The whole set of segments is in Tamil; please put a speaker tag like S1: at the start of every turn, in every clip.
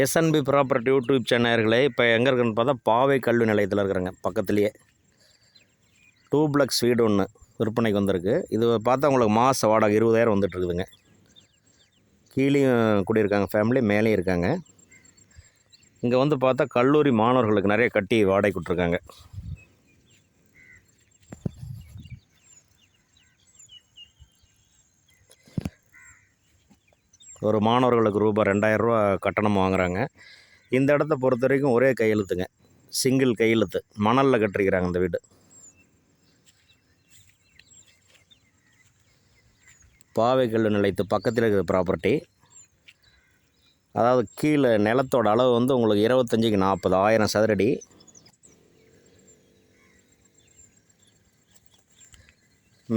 S1: எஸ்என்பி ப்ராப்பர்ட்டி யூடியூப் சேனல்களே இப்போ எங்கே இருக்குன்னு பார்த்தா பாவை கல்வி நிலையத்தில் இருக்கிறேங்க பக்கத்துலேயே. டூப்ளக்ஸ் வீடு ஒன்று விற்பனைக்கு வந்திருக்கு. இது பார்த்தா உங்களுக்கு மாத வாடகை இருபதாயிரம் வந்துட்டுருக்குதுங்க. கீழேயும் குடியிருக்காங்க ஃபேமிலி மேலேயும் இருக்காங்க. இங்கே வந்து பார்த்தா கல்லூரி மாணவர்களுக்கு நிறைய கட்டி வாடகை கொடுத்துருக்காங்க. ஒரு மாணவர்களுக்கு ரூபாய் ரெண்டாயிரரூவா கட்டணம் வாங்குறாங்க. இந்த இடத்த பொறுத்த வரைக்கும் ஒரே கையெழுத்துங்க. சிங்கிள் கையெழுத்து. மணலில் கட்டிருக்கிறாங்க இந்த வீடு. பாவைக்கல் நிலையத்து பக்கத்தில் இருக்கிற ப்ராப்பர்ட்டி அதாவது கீழே நிலத்தோட அளவு வந்து உங்களுக்கு இருபத்தஞ்சிக்கு நாற்பது ஆயிரம் சதுரடி.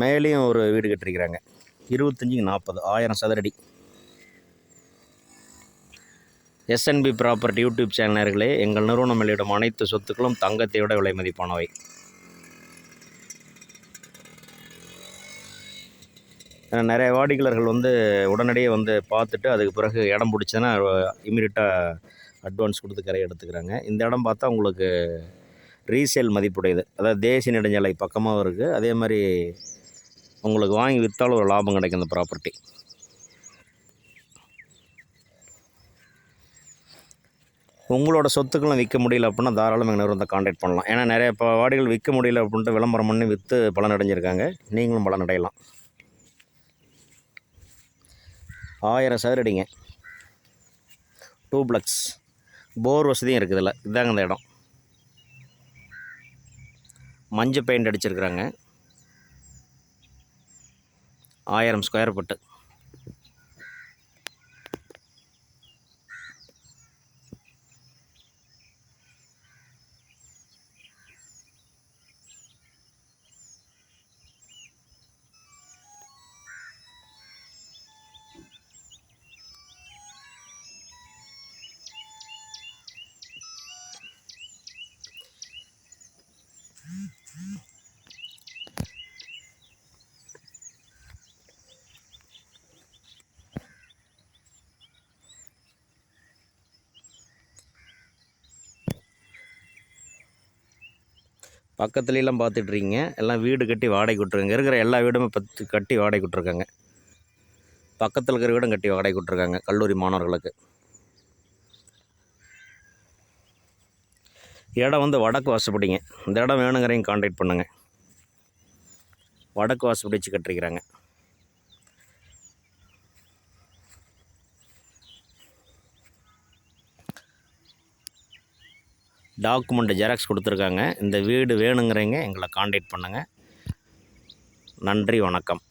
S1: மேலேயும் ஒரு வீடு கட்டிருக்கிறாங்க. இருபத்தஞ்சிக்கு நாற்பது ஆயிரம் சதுரடி. எஸ்என்பி ப்ராப்பர்ட்டி யூடியூப் சேனல்களே எங்கள் நிறுவனம் வெளியிடும் அனைத்து சொத்துக்களும் தங்கத்தை விட விலை மதிப்பானவை. நிறைய வாடிக்கையாளர்கள் வந்து உடனடியே வந்து பார்த்துட்டு அதுக்கு பிறகு இடம் பிடிச்சதுன்னா இமீடியட்டாக அட்வான்ஸ் கொடுத்து கரை எடுத்துக்கிறாங்க. இந்த இடம் பார்த்தா உங்களுக்கு ரீசேல் மதிப்புடையது. அதாவது தேசிய நெடுஞ்சாலை பக்கமாகவும் இருக்குது அதே மாதிரி உங்களுக்கு வாங்கி விற்றாலும் ஒரு லாபம் கிடைக்கும் இந்த ப்ராப்பர்ட்டி உங்களோட சொத்துக்களும் விற்க முடியல அப்படின்னா தாராளமாக எங்கள் நிறுவனத்தை காண்டாக்ட் பண்ணலாம். ஏன்னா நிறைய இப்போ வாடிகள் விற்க முடியல அப்படின்ட்டு விளம்பரம் பண்ணி விற்று பலன் அடைஞ்சிருக்காங்க நீங்களும் பலன் அடையலாம் ஆயிரம் சதுரடிங்க டூப்ளக்ஸ் போர் வசதியும் இருக்குது இதில் இதாங்க இந்த இடம். மஞ்சள் பெயிண்ட் அடிச்சிருக்கிறாங்க. ஆயிரம் ஸ்கொயர் ஃபுட்டு பக்கத்துலலாம் பார்த்துட்ருக்கீங்க. எல்லாம் வீடு கட்டி வாடகை விட்ருக்காங்க இருக்கிற எல்லா வீடுமே பத்து கட்டி வாடகை விட்ருக்காங்க பக்கத்தில் இருக்கிற வீடும் கட்டி வாடகை விட்ருக்காங்க கல்லூரி மாணவர்களுக்கு. இடம் வந்து வடக்கு வாசப்படிங்க. இந்த இடம் வேணுங்கிறவங்க காண்டாக்ட் பண்ணுங்கள் வடக்கு வாசப்படி வச்சு கட்டிருக்கிறாங்க. டாக்குமெண்ட் ஜெராக்ஸ் கொடுத்துருக்காங்க. இந்த வீடு வேணுங்கிறவங்க எங்களை காண்டாக்ட் பண்ணுங்கள் நன்றி வணக்கம்.